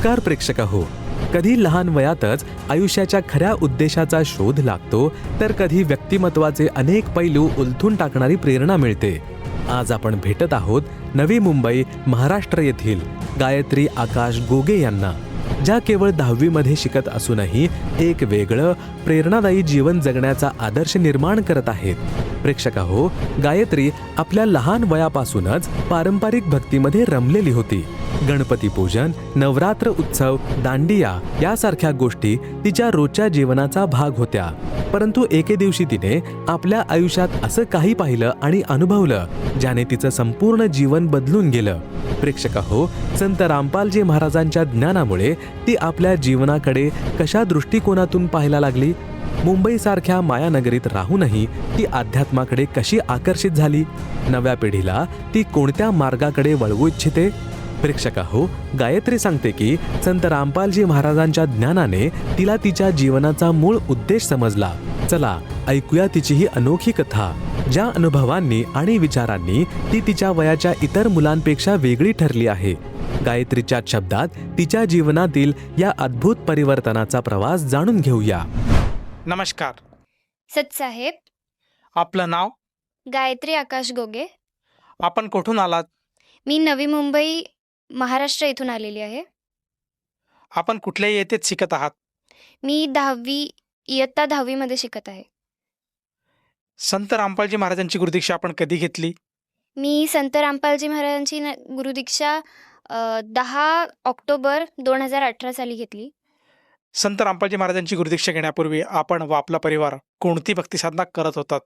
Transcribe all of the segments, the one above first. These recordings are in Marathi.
नमस्कार प्रेक्षक हो कधी लहान वयातच आयुष्याच्या खऱ्या उद्देशाचा शोध लागतो तर कधी व्यक्तिमत्वाचे अनेक पैलू उलथून टाकणारी प्रेरणा मिळते. आज आपण भेटत आहोत नवी मुंबई महाराष्ट्र येथील गायत्री आकाश गोगे यांना ज्या केवळ दहावीमध्ये शिकत असूनही एक वेगळं प्रेरणादायी जीवन जगण्याचा आदर्श निर्माण करत आहेत. प्रेक्षकाहो गायत्री आपल्या लहान वयापासूनच पारंपरिक भक्तीमध्ये रमलेली होती. गणपती पूजन नवरात्र उत्सव दांडिया यासारख्या गोष्टी तिच्या रोजच्या जीवनाचा भाग होत्या. परंतु एके दिवशी तिने आपल्या आयुष्यात असं काही पाहिलं आणि अनुभवलं ज्याने तिचं संपूर्ण जीवन बदलून गेलं. प्रेक्षक हो संत रामपालजी महाराजांच्या ज्ञानामुळे ती आपल्या जीवनाकडे कशा दृष्टिकोनातून पाहायला लागली? मुंबईसारख्या मायानगरीत राहूनही ती अध्यात्माकडे कशी आकर्षित झाली? नव्या पिढीला ती कोणत्या मार्गाकडे वळवू इच्छिते? प्रेक्षक हो गायत्री सांगते की संत रामपालजी महाराजांच्या ज्ञानाने तिला तिच्या जीवनाचा मूळ उद्देश समजला. चला ऐकूया तिची ही अनोखी कथा. ज्या अनुभवांनी आणि विचारांनी ती तिच्या वयाच्या इतर मुलांपेक्षा वेगळी ठरली आहे. गायत्रीच्या शब्दात तिच्या जीवनातील या अद्भुत परिवर्तनाचा प्रवास जाणून घेऊया. नमस्कार. सतसाहेब. आपलं नाव? गायत्री आकाश गोगे. आपण कुठून आलात? मी नवी मुंबई महाराष्ट्र इथून आलेली आहे. आपण कुठल्याही येथेच शिकत आहात? मी दहावी इयत्ता दहावीमध्ये शिकत आहे. संत रामपालजी महाराजांची गुरुदीक्षा आपण कधी घेतली? मी संत रामपालजी महाराजांची न- गुरुदीक्षा अ, दहा ऑक्टोबर दोन हजार अठरा साली घेतली. संत रामपालजी महाराजांची गुरुदीक्षा घेण्यापूर्वी आपण व आपला परिवार कोणती भक्ती साधना करत होतात?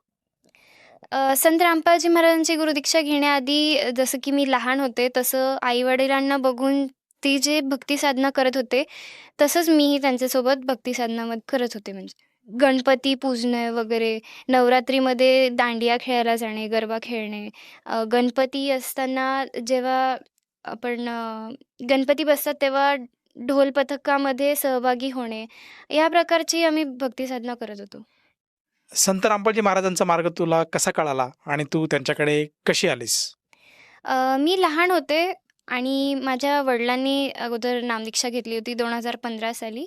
अ, संत रामपालजी महाराजांची गुरुदीक्षा घेण्याआधी जसं की मी लहान होते तसं आईवडिलांना बघून ती जे भक्ती साधना करत होते तसंच मीही त्यांच्यासोबत भक्ती साधना करत होते. म्हणजे गणपती पूजणे वगैरे नवरात्रीमध्ये दांडिया खेळायला जाणे गरबा खेळणे अ, गणपती असताना जेव्हा आपण अ, गणपती बसतात तेव्हा ढोल पथकामध्ये सहभागी होणे या प्रकारची आम्ही भक्ती साधना करत होतो. संत रामपालजी महाराजांचा मार्ग तुला कसा कळाला आणि तू त्यांच्याकडे कशी आलीस? मी लहान होते आणि माझ्या वडिलांनी अगोदर नामदीक्षा घेतली होती दोन हजार पंधरा साली.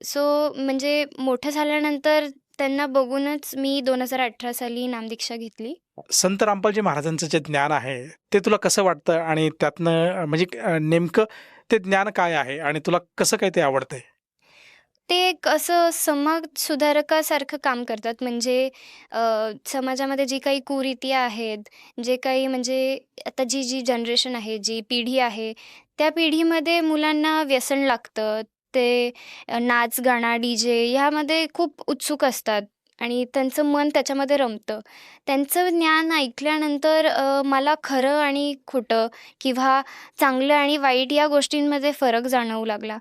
सो म्हणजे मोठं झाल्यानंतर त्यांना बघूनच मी दोन हजार अठरा साली नामदीक्षा घेतली. संत रामपालजी महाराजांचं जे ज्ञान आहे ते तुला कसं वाटतं आणि त्यातनं म्हणजे नेमकं ते ज्ञान काय आहे आणि तुला कसं काय ते आवडतंय? ते एक असं समाज सुधारकासारखं काम करतात. म्हणजे अ, समाजामध्ये जी काही कुरीती आहेत जे काही म्हणजे आता जी जी जनरेशन आहे जी पिढी आहे त्या पिढीमध्ये मुलांना व्यसन लागतं. ते अ, नाच गाणं डी जे ह्यामध्ये खूप उत्सुक असतात. आणि त्यांचं मन त्याच्यामध्ये रमतं. त्यांचं ज्ञान ऐकल्यानंतर अ, मला खरं आणि खोटं किंवा चांगलं आणि वाईट या गोष्टींमध्ये फरक जाणवू लागला.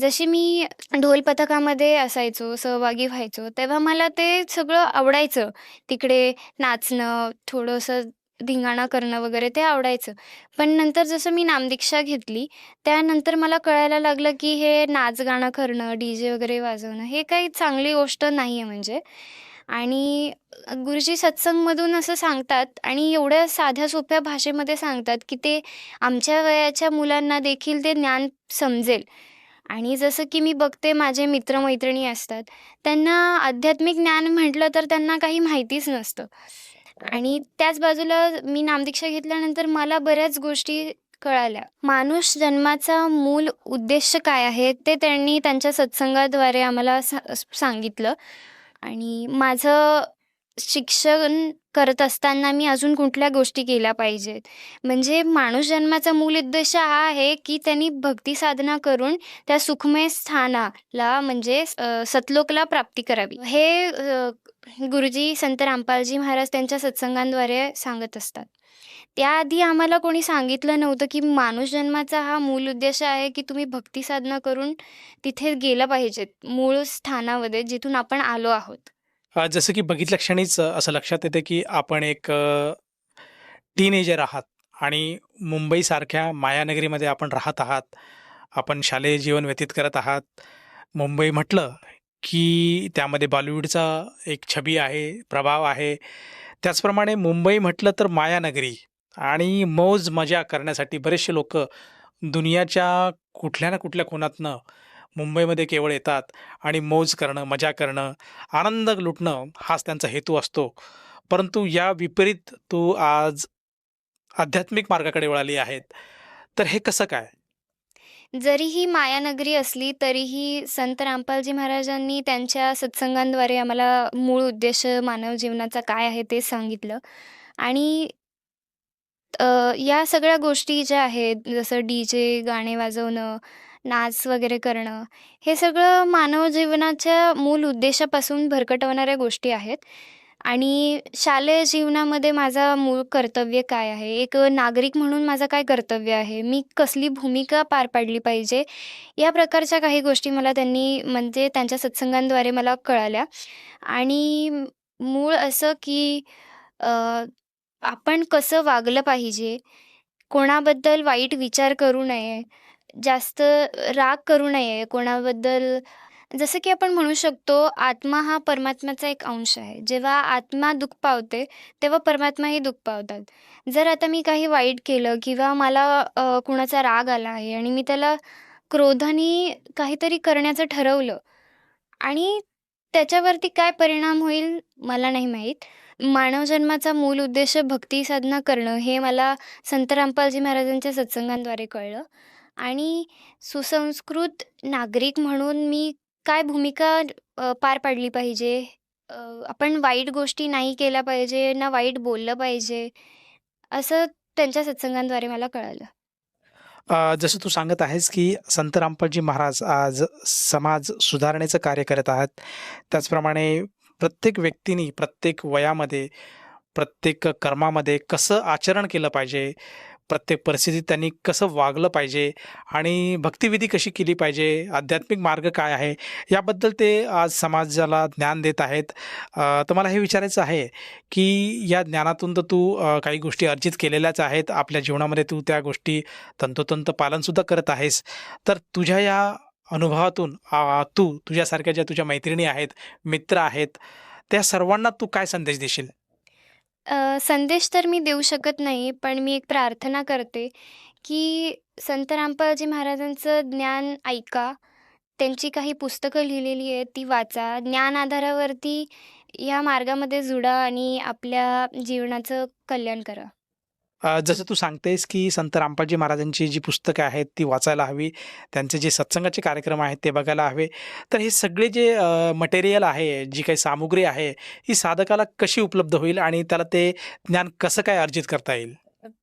जशी मी ढोल पथकामध्ये असायचो सहभागी व्हायचो तेव्हा मला ते सगळं आवडायचं. तिकडे नाचणं थोडंसं धिंगाणा करणं वगैरे ते आवडायचं. पण नंतर जसं मी नामदीक्षा घेतली त्यानंतर मला कळायला लागलं की हे नाच गाणं करणं डी जे वगैरे वाजवणं हे काही चांगली गोष्ट नाही आहे म्हणजे. आणि गुरुजी सत्संगमधून असं सांगतात आणि एवढ्या साध्या सोप्या भाषेमध्ये सांगतात की ते आमच्या वयाच्या मुलांना देखील ते ज्ञान समजेल. आणि जसं की मी बघते माझे मित्रमैत्रिणी असतात त्यांना आध्यात्मिक ज्ञान म्हटलं तर त्यांना काही माहितीच नसतं. आणि त्याच बाजूला मी नामदीक्षा घेतल्यानंतर मला बऱ्याच गोष्टी कळाल्या. माणूस जन्माचा मूल उद्देश काय आहे ते त्यांनी त्यांच्या सत्संगाद्वारे आम्हाला सांगितलं. आणि माझं शिक्षण करत असताना मी अजून कुठल्या गोष्टी केल्या पाहिजेत? म्हणजे माणूस जन्माचा मूल उद्देश हा आहे की त्यांनी भक्ती साधना करून त्या सुखमय स्थानाला म्हणजे सतलोकला प्राप्ती करावी. हे गुरुजी संत रामपालजी महाराज त्यांच्या सत्संगांद्वारे सांगत असतात. त्याआधी आम्हाला कोणी सांगितलं नव्हतं की माणूस जन्माचा हा मूल उद्देश आहे की तुम्ही भक्ती साधना करून तिथे गेलं पाहिजेत मूळ स्थानामध्ये जिथून आपण आलो आहोत. जसं की बघितल्या क्षणीच असं लक्षात येते की आपण एक टीनेजर आहात आणि मुंबईसारख्या मायानगरीमध्ये आपण राहत आहात. आपण शालेय जीवन व्यतीत करत आहात. मुंबई म्हटलं की त्यामध्ये बॉलिवूडचा एक छबी आहे प्रभाव आहे. त्याचप्रमाणे मुंबई म्हटलं तर मायानगरी आणि मौज मजा करण्यासाठी बरेचसे लोक दुनियाच्या कुठल्या ना कुठल्या कोणातनं मुंबईमध्ये केवळ येतात आणि मौज करणं मजा करणं आनंद लुटणं हाच त्यांचा हेतू असतो. परंतु या विपरीत तू आज आध्यात्मिक मार्गाकडे वळाली आहेत. तर हे कसं काय? जरीही मायानगरी असली तरीही संत रामपालजी महाराजांनी त्यांच्या सत्संगांद्वारे आम्हाला मूळ उद्देश मानव जीवनाचा काय आहे ते सांगितलं. आणि या सगळ्या गोष्टी ज्या आहेत जसं डी जे गाणे वाजवणं नाच वगैरे करणं हे सगळं मानव जीवनाच्या मूल उद्देशापासून भरकटवणाऱ्या गोष्टी आहेत. आणि शालेय जीवनामध्ये माझा मूळ कर्तव्य काय आहे? एक नागरिक म्हणून माझं काय कर्तव्य आहे? मी कसली भूमिका पार पाडली पाहिजे? या प्रकारच्या काही गोष्टी मला त्यांनी म्हणजे त्यांच्या सत्संगांद्वारे मला कळाल्या. आणि मूळ असं की आपण कसं वागलं पाहिजे? कोणाबद्दल वाईट विचार करू नये? जास्त राग करू नये? कोणाबद्दल जसं की आपण म्हणू शकतो आत्मा हा परमात्म्याचा एक अंश आहे. जेव्हा आत्मा दुःख पावते तेव्हा परमात्माही दुःख पावतात. जर आता मी काही वाईट केलं किंवा मला कुणाचा राग आला आहे आणि मी त्याला क्रोधाने काहीतरी करण्याचं ठरवलं आणि त्याच्यावरती काय परिणाम होईल मला नाही माहीत. मानव जन्माचा मूल उद्देश भक्ती साधना करणं हे मला संत रामपालजी महाराजांच्या सत्संगांद्वारे कळलं. आणि सुसंस्कृत नागरिक म्हणून मी काय भूमिका अ, पार पाडली पाहिजे? अ, आपण वाईट गोष्टी नाही केल्या पाहिजे ना वाईट बोललं पाहिजे? असं त्यांच्या सत्संगांद्वारे मला कळालं. अ, जसं तू सांगत आहेस की संत रामपालजी महाराज आज समाज सुधारण्याचं कार्य करत आहात. त्याचप्रमाणे प्रत्येक व्यक्तीने प्रत्येक वयामध्ये प्रत्येक कर्मामध्ये कसं आचरण केलं पाहिजे? प्रत्येक परिस्थितीत त्यांनी कसं वागलं पाहिजे आणि भक्तिविधी कशी केली पाहिजे आध्यात्मिक मार्ग काय आहे याबद्दल ते आज समाजाला ज्ञान देत आहेत. तर मला हे विचारायचं आहे की या ज्ञानातून तर तू काही गोष्टी अर्जित केलेल्याच आहेत. आपल्या जीवनामध्ये तू त्या गोष्टी तंतोतंत पालनसुद्धा करत आहेस. तर तुझ्या या अनुभवातून तू तुझ्यासारख्या ज्या तुझ्या मैत्रिणी आहेत मित्र आहेत त्या सर्वांना तू काय संदेश देशील? अ, संदेश तर मी देऊ शकत नाही पण मी एक प्रार्थना करते की संत रामपालजी महाराजांचं ज्ञान ऐका. त्यांची काही पुस्तकं लिहिलेली आहेत ती वाचा. ज्ञान आधारावरती या मार्गामध्ये जुडा आणि आपल्या जीवनाचं कल्याण करा. जसं तू सांगतेस की संत रामपालजी महाराजांची जी पुस्तकं आहेत ती वाचायला हवी. त्यांचे जे सत्संगाचे कार्यक्रम आहेत ते बघायला हवे. तर हे सगळे जे मटेरियल आहे जी काही सामुग्री आहे ही साधकाला कशी उपलब्ध होईल आणि त्याला ते ज्ञान कसं काय अर्जित करता येईल?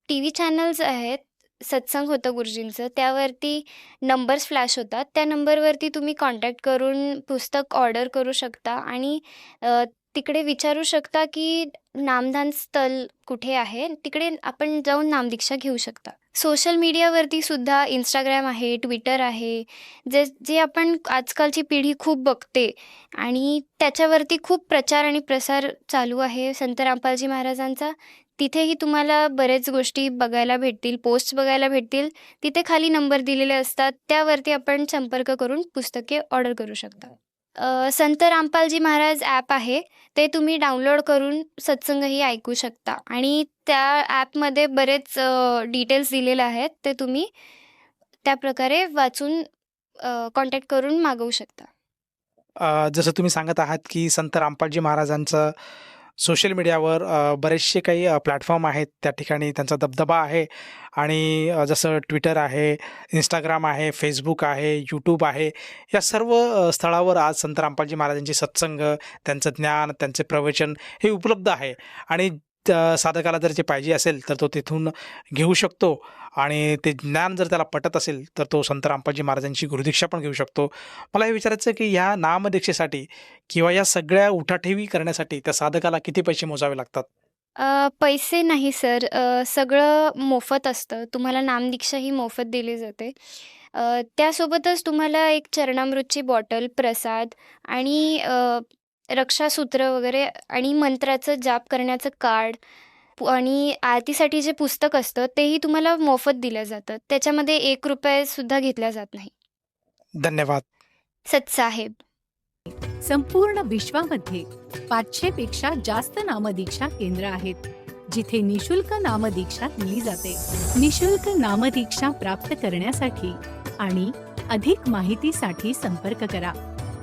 टी व्ही चॅनल्स आहेत सत्संग होतं गुरुजींचं. त्यावरती नंबर्स फ्लॅश होतात. त्या नंबरवरती तुम्ही कॉन्टॅक्ट करून पुस्तक ऑर्डर करू शकता आणि तिकडे विचारू शकता की नामदान स्थल कुठे आहे? तिकडे आपण जाऊन नामदीक्षा घेऊ शकता. सोशल मीडियावरती सुद्धा इंस्टाग्राम आहे ट्विटर आहे जे जे आपण आजकालची पिढी खूप बघते. आणि त्याच्यावरती खूप प्रचार आणि प्रसार चालू आहे संत रामपालजी महाराजांचा. तिथेही तुम्हाला बरेच गोष्टी बघायला भेटतील पोस्ट बघायला भेटतील. तिथे खाली नंबर दिलेले असतात. त्यावरती आपण संपर्क करून पुस्तके ऑर्डर करू शकता. संत रामपालजी महाराज ॲप आहे. ते तुम्ही डाउनलोड करून सत्संगही ऐकू शकता. आणि त्या ॲपमध्ये बरेच डिटेल्स दिलेले आहेत. ते तुम्ही त्या प्रकारे वाचून कॉन्टॅक्ट करून मागवू शकता. जसं तुम्ही सांगत आहात की संत रामपालजी महाराजांचं सोशल मीडियावर बरेचसे काही प्लॅटफॉर्म आहेत. त्या ठिकाणी त्यांचा दबदबा आहे. आणि जसं ट्विटर आहे इंस्टाग्राम आहे फेसबुक आहे यूट्यूब आहे. या सर्व स्थळावर आज संत रामपालजी महाराजांचे सत्संग त्यांचं ज्ञान त्यांचे प्रवचन हे उपलब्ध आहे. आणि साधकाला जर जे पाहिजे असेल तर तो तिथून घेऊ शकतो. आणि ते ज्ञान जर त्याला पटत असेल तर तो संत रामपाजी महाराजांची गुरुदीक्षा पण घेऊ शकतो. मला हे विचारायचं की ह्या नामदीक्षेसाठी किंवा या सगळ्या उठाठेवी करण्यासाठी त्या साधकाला किती पैसे मोजावे लागतात? पैसे नाही सर. सगळं मोफत असतं. तुम्हाला नामदीक्षा ही मोफत दिली जाते. त्यासोबतच तुम्हाला एक चरणामृतची बॉटल प्रसाद आणि रक्षासूत्र वगैरे आणि मंत्राचं जाप करण्याचं कार्ड आणि आरतीसाठी जे पुस्तक असतं तेही तुम्हाला मोफत दिलं जातं. त्याच्यामध्ये एक रुपयासुद्धा घेतला जात नाही. धन्यवाद. सतसाहेब. संपूर्ण विश्वामध्ये पाचशे पेक्षा जास्त नामदीक्षा केंद्र आहेत जिथे निशुल्क नामदीक्षा दिली जाते. निशुल्क नामदीक्षा प्राप्त करण्यासाठी आणि अधिक माहितीसाठी संपर्क करा.